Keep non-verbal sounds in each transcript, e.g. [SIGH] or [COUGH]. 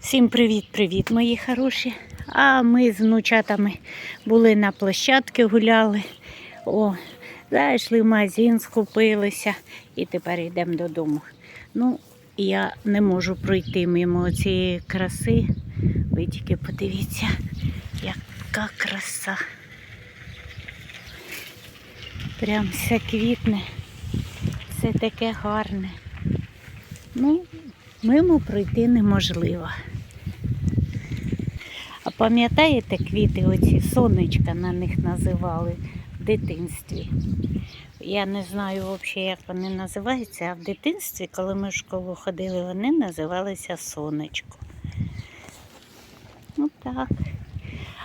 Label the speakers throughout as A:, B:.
A: Всім привіт-привіт, мої хороші. А ми з внучатами були на площадці, гуляли. О, зайшли в магазин, схопилися і тепер йдемо додому. Ну, я не можу пройти мимо цієї краси. Ви тільки подивіться, яка краса. Прям все квітне, все таке гарне. Ну, мимо пройти неможливо. А пам'ятаєте квіти, оці сонечка на них називали в дитинстві? Я не знаю взагалі, як вони називаються, а в дитинстві, коли ми в школу ходили, вони називалися сонечко. Ну так.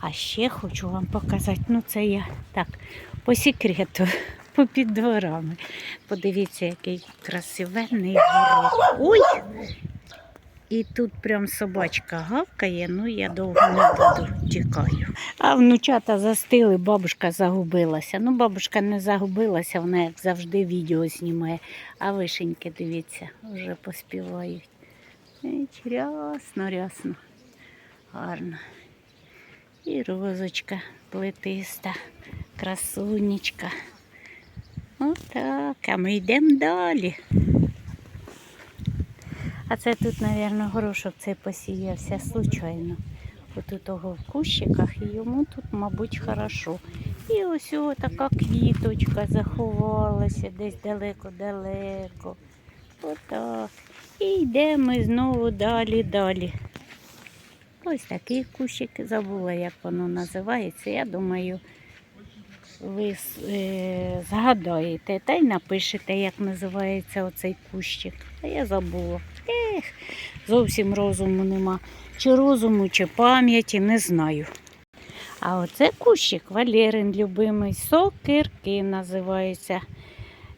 A: А ще хочу вам показати, ну це я так, по секрету, по під дворами. Подивіться, який красивенний город. Ой! І тут прям собачка гавкає, ну я довго не буду, тікаю. А внучата застили, бабушка загубилася. Ну, бабушка не загубилася, вона, як завжди, відео знімає. А вишеньки, дивіться, вже поспівають. Рясно, рясно. Гарно. І розочка плетиста, красунечка. Отак, а ми йдемо далі. А це тут, мабуть, горошок цей посіявся случайно. От у того в кущиках, і йому тут, мабуть, хорошо. І ось о, така квіточка заховалася десь далеко-далеко. Отак. І йдемо знову далі, далі. Ось такий кущик, забула, як воно називається. Я думаю, ви е, згадаєте та й напишете, як називається оцей кущик. А я забула. Ех, зовсім розуму нема. Чи розуму, чи пам'яті, не знаю. А оце кущик Валерин любимий, сокирки називаються.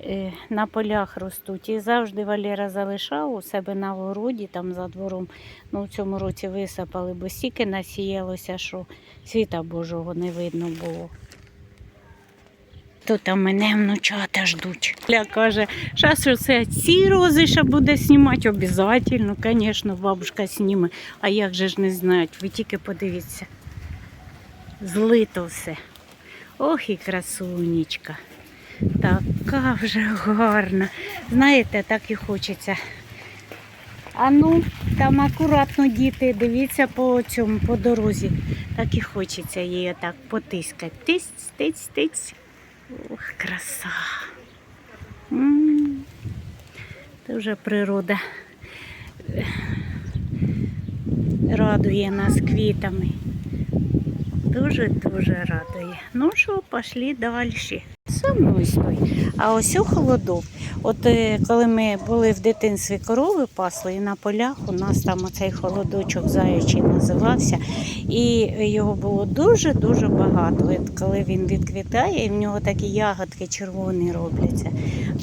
A: Е, На полях ростуть. І завжди Валера залишав у себе на городі, там за двором. Ну, в цьому році висипали, бо стільки насіялося, що світа Божого не видно було. Там мене внучата ждуть. Ля каже, зараз це ці рози ще буде знімати, обов'язково, звісно, бабушка зніме. А як же ж не знають, ви тільки подивіться. Злито все. Ох і красунечка. Така вже гарна. Знаєте, так і хочеться. А ну, там акуратно діти, дивіться по цьому, по дорозі. Так і хочеться її так потискати. Тиць, тиць, тиць. Ох, краса. М. Це вже природа радує нас квітами. Дуже-дуже радує. Ну що, пішли далі. Со мною стой. А ось у холодок. От е, коли ми були в дитинстві корови пасли, і на полях у нас там оцей холодочок заячий називався. І його було дуже-дуже багато. От коли він відквітає, і в нього такі ягодки червоні робляться,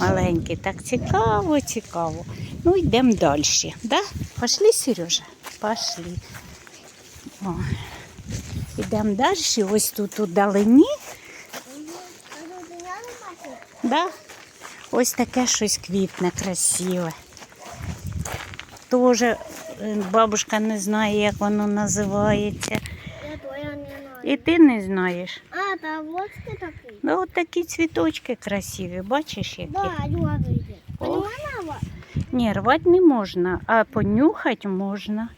A: маленькі. Так цікаво, цікаво. Ну, йдемо далі. Да? Пошли, Сережа? Пошли. О. Йдемо далі. Ось тут у далині. Да? Ось таке щось квітне, красиве. Тоже е, бабушка не знає, як воно називається. І ти не знаєш.
B: А, та вот ти такий.
A: Ну, от такі цвіточки красиві, бачиш які?
B: Да?
A: Ні, рвати не можна, а понюхати можна.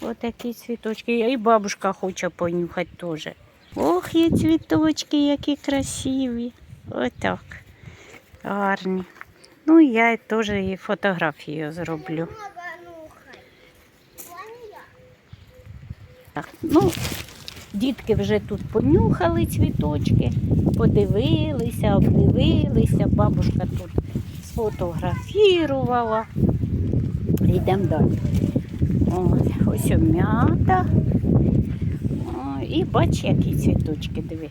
A: Ось такі цвіточки. І бабушка хоче понюхати теж. Ох, є цвіточки, які красиві. Отак. Гарні. Ну, я теж і фотографію зроблю. Так, ну, дітки вже тут понюхали цвіточки, подивилися, обдивилися, бабушка тут сфотографірувала. Йдемо далі. Ось, ось м'ята. І бач, які цвіточки, диви.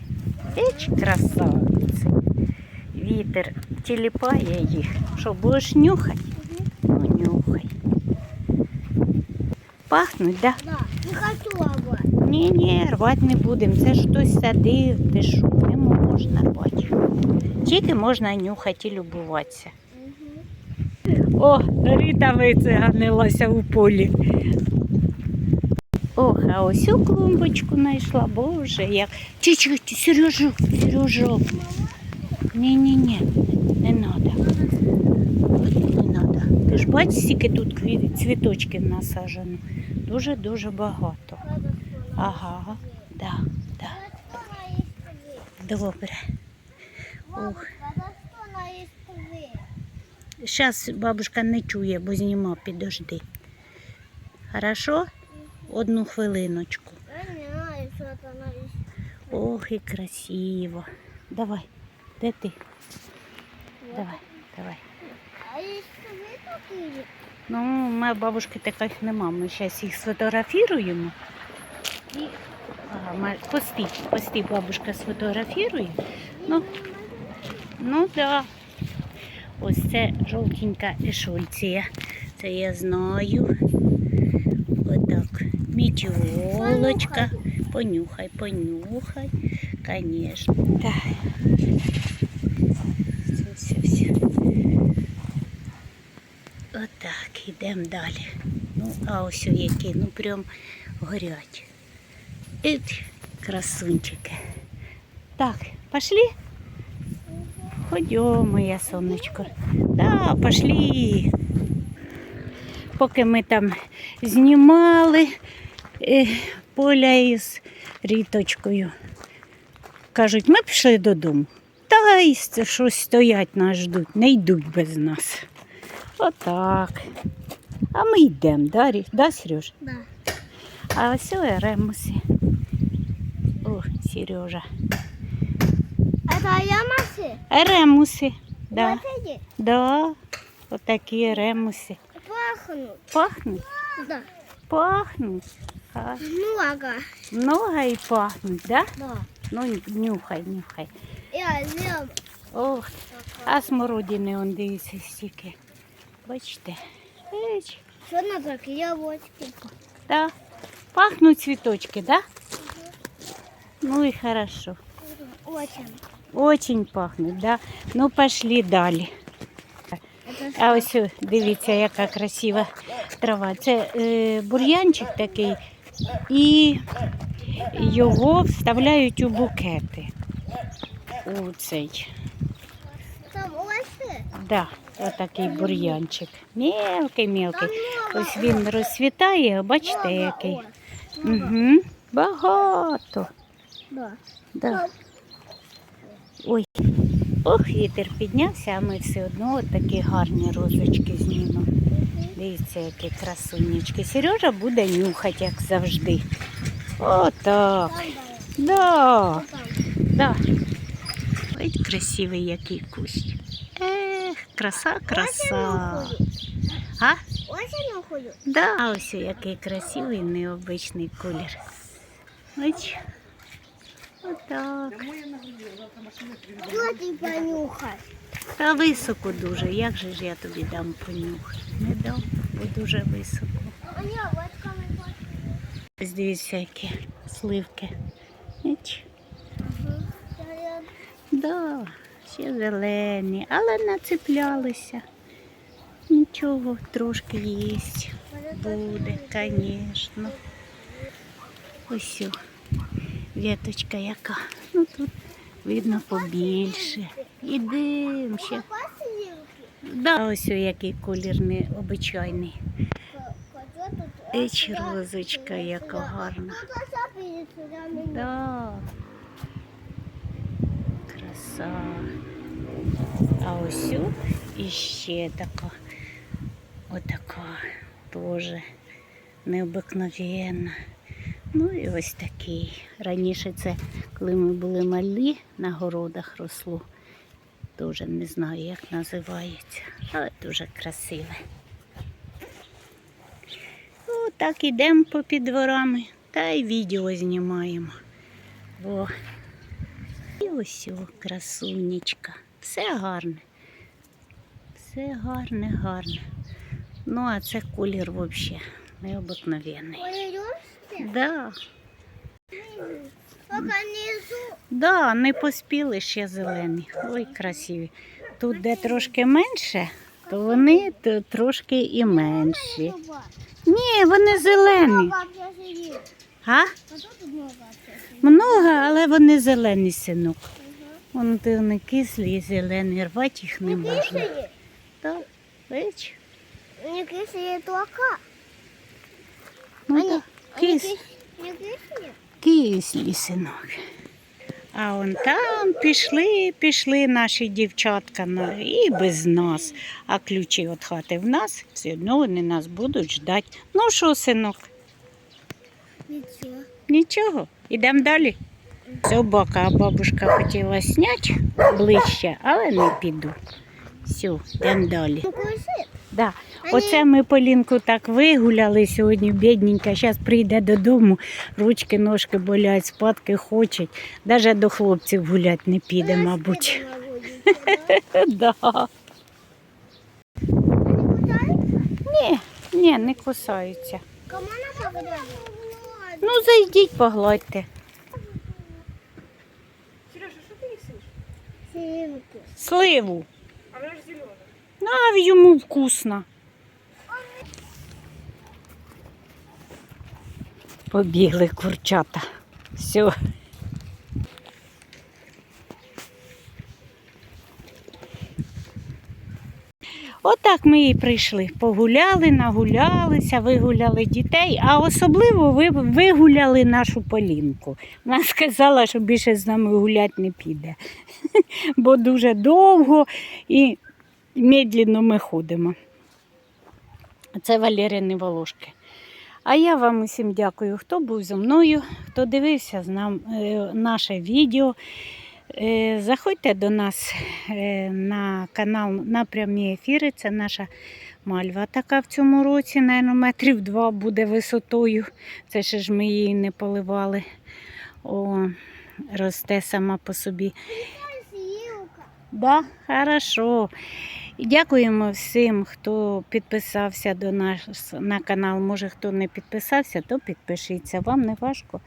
A: Еч, красавиці. Вітер тіліпає їх. Що, будеш нюхати? Ну, нюхай. Пахнуть, так? Да?
B: Да, не хочу рвати.
A: Ні, ні, рвати не будемо. Це ж хтось садив, ти що, не можна рвати. Тільки можна нюхати і любуватися. О, Ріта вициганилася у полі. Ох, а ось цю клумбочку знайшла, боже, як. Чи, чи, чи, Сережок, Сережок. Ні-ні-ні, Не треба. Не треба. Ти ж бачиш, скільки тут цвіточків насаджено. Дуже-дуже багато. Ага, да, да. Добре. Ух. Зараз бабушка не чує, бо зніма, підожди. Хорошо? Одну хвилиночку. Ох, і красиво. Давай, де ти? Давай, давай. Ну, у моєї бабушки таких нема. Ми зараз їх сфотографіруємо. І... Пости, пости, бабушка сфотографірує. Ну, ну да. Ось це жовтенька ешольція. Це я знаю. Отак. Мітіолочка. Понюхай, понюхай. Конечно. Так. Все, все, все. Отак, йдемо далі. Ну, а ось які, ну прям горять. Ить, красунчики. Так, пошли? Ходьо, моє сонечко. Да, пошли. Поки ми там знімали е, поля із ріточкою. Кажуть, ми пішли додому. Та й щось стоять нас ждуть, не йдуть без нас. Отак. А ми йдемо, да, Рі- да, Сереж?
B: Да.
A: А ось еремуси. О, Сережа.
B: Это ямасы?
A: Еремуси. Да,
B: Вот эти?
A: да. Отакі еремуси.
B: Пахнут.
A: Пахнуть?
B: Да.
A: Пахнуть. А,
B: Много.
A: много і пахнуть, да?
B: Да.
A: Ну, нюхай, нюхай.
B: Я зем.
A: Ох, а смородини он дивіться стільки. Бачите?
B: Что на такие яблочки?
A: да. Пахнуть цвіточки, да? Ну і хорошо.
B: Очень.
A: Очень пахнуть, да? Ну пошли далі. А ось дивіться, яка красива трава. Це е, бур'янчик такий, і його вставляють у букети. У цей.
B: там осы?
A: Да, отакий бур'янчик. Мелкий, мелкий. Ось він розцвітає, бачите, який. Угу. Багато.
B: Да.
A: Ой. Ох, вітер піднявся, а ми все одно от такі гарні розочки знімемо. Дивіться, які красунечки. Сережа буде нюхати, як завжди. Отак. Да. Да. Ой, красивий який кущ. Ех, краса, краса. А?
B: Хожу.
A: Да, ось який красивий необичний колір. Ось. Отак.
B: Ты понюхай?
A: Та високо дуже. Як же ж я тобі дам понюхати? Не дам, бо дуже високо. Ось дивіться, які сливки. Ніч. Да, ще зелені, але нацеплялися. Нічого, трошки їсть. Буде, звісно. Ось віточка яка. Ну тут видно побільше. Ідемо ще. Да, ось який колір необичайний.
B: Кладет тут.
A: Еч, розочка, яка гарна. Да. Краса. А ось іще така. Отака теж необикновенна. Ну і ось такий. Раніше це, коли ми були малі, на городах росло. Дуже не знаю, як називається, але дуже красиве. Ну, так ідемо по підворами та й відео знімаємо. Бо ось о, красунечка. Все гарне. Все гарне, гарне. Ну, а це колір взагалі необикновенний. Да, да, не поспіли ще зелені. Ой, красиві. Тут, де трошки менше, то вони трошки і менші. Ні, вони зелені. А?
B: Много
A: але вони зелені, синок.
B: Ага.
A: Вон ти вони кислі і зелені, рвати їх не можна. Так, бач?
B: Не кисли только.
A: Ну, так, кис, кислі, синок. А вон там пішли, пішли наші дівчатка на, і без нас. А ключі від хати в нас, все одно вони нас будуть ждати. Ну що, синок,
B: Ничего.
A: нічого, ідемо далі. Собака, а бабушка хотіла зняти ближче, але не піду. Все, йдемо далі.
B: Ну.
A: Да. Оце ми Полінку так вигуляли сьогодні, бідненька. Зараз прийде додому, ручки, ножки болять, спадки хочуть. Навіть до хлопців гулять не піде, мабуть. [LAUGHS]
B: да?
A: Ні, ні, не кусаються.
B: Кому?
A: Ну, зайдіть, погладьте.
C: Сережа, що ти їсиш?
B: Симку.
A: Сливу.
C: А вона же зеленая.
A: А йому вкусно. Побігли курчата. Все. Отак ми і прийшли. Погуляли, нагулялися, вигуляли дітей, а особливо ви- вигуляли нашу Полінку. Вона сказала, що більше з нами гуляти не піде, [LAUGHS] бо дуже довго і медленно ми ходимо. Це Валерини Волошки. А я вам усім дякую, хто був зі мною, хто дивився з нам, е, наше відео. Е, Заходьте до нас е, на канал на прямі ефіри. Це наша мальва така в цьому році, напевно, метрів два буде висотою. Це ще ж ми її не поливали. О, росте сама по собі. Да, хорошо. Дякуємо всім, хто підписався до нас на канал. Може, хто не підписався, то підпишіться. Вам не важко,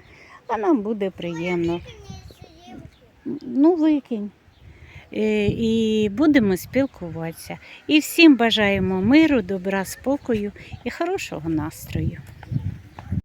A: а нам буде приємно. Ну, викинь. Е, І будемо спілкуватися. І всім бажаємо миру, добра, спокою і хорошого настрою.